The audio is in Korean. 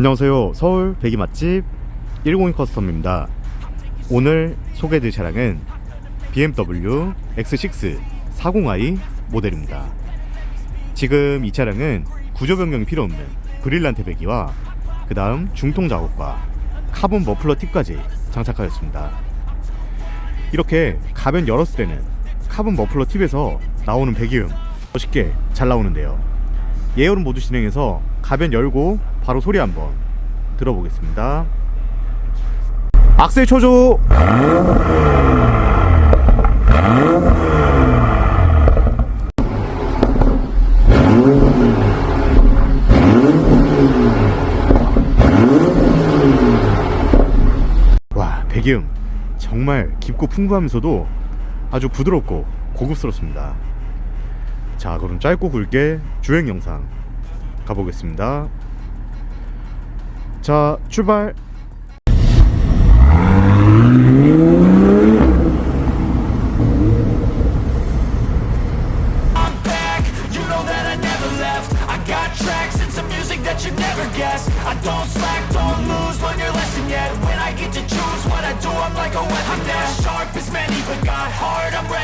안녕하세요. 서울 배기 맛집 102 커스텀입니다. 오늘 소개해드릴 차량은 BMW X6 40i 모델입니다. 지금 이 차량은 구조 변경이 필요 없는 브릴란테 배기와 그 다음 중통 작업과 카본 머플러 팁까지 장착하였습니다. 이렇게 가변 열었을 때는 카본 머플러 팁에서 나오는 배기음 멋있게 잘 나오는데요. 예열은 모두 진행해서 가변 열고 바로 소리 한번 들어보겠습니다. 악셀 쳐줘. 와 배기음 정말 깊고 풍부하면서도 아주 부드럽고 고급스럽습니다. 자 그럼 짧고 굵게 주행 영상 가보겠습니다. 자 출발. I'm ready.